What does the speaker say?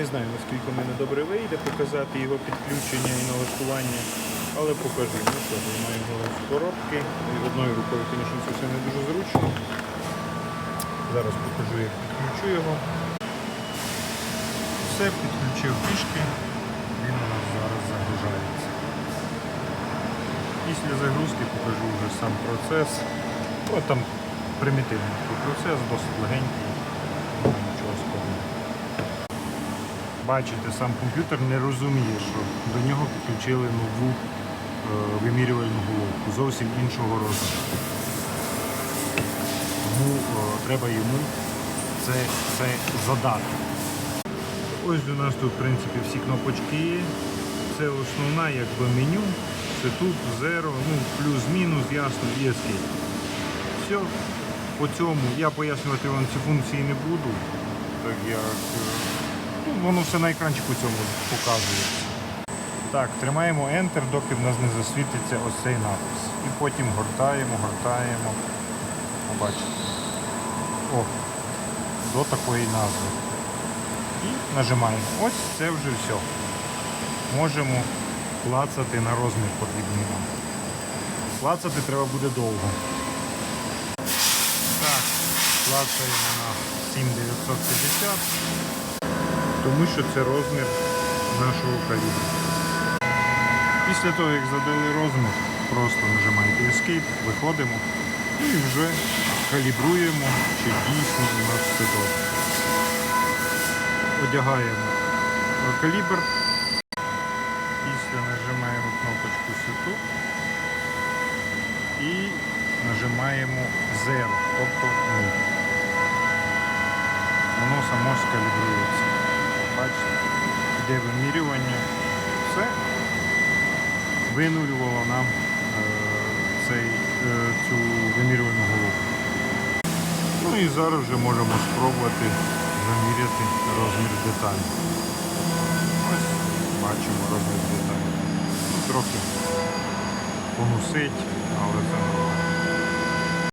Не знаю, наскільки в мене добре вийде показати його підключення і налаштування, але покажу. Ну що, знімаємо його з коробки. І одною рукою, звісно, це все не дуже зручно. Зараз покажу, як підключу його. Все, підключив фішки, він у нас зараз загружається. Після загрузки покажу вже сам процес. О, там примітивний процес, досить легенький, Бачите, сам комп'ютер не розуміє, що до нього підключили нову е, вимірювальну головку зовсім іншого розміру. Тому е, треба йому це, це задати. Ось у нас тут в принципі всі кнопочки є. Це основна якби меню. Це тут zero, ну плюс-мінус, ясно, і escape. Все. По цьому я пояснювати вам ці функції не буду, так як е, воно все на екранчику цьому показується. Так, тримаємо Enter, доки в нас не засвітиться ось цей напис. І потім гортаємо, гортаємо. Побачите. О, до такої назви. І нажимаємо. Ось це вже все. Можемо клацати на розмір потрібний нам. Клацати треба буде довго. Так, клацаємо на 7950, тому що це розмір нашого калібру. Після того, як задали розмір, просто нажимаєте Escape, виходимо і вже калібруємо, чи дійсно у нас все добре. Одягаємо калібр, після нажимаємо кнопочку Setup і нажимаємо Zero, тобто 0. Воно само скалібрується. Бачите, йде вимірювання. Все винулювало нам е, цей, е, цю вимірювальну головку. Ну і зараз вже можемо спробувати заміряти розмір деталі. Ось бачимо розмір деталі. Ну, трохи понусить, але це нормально.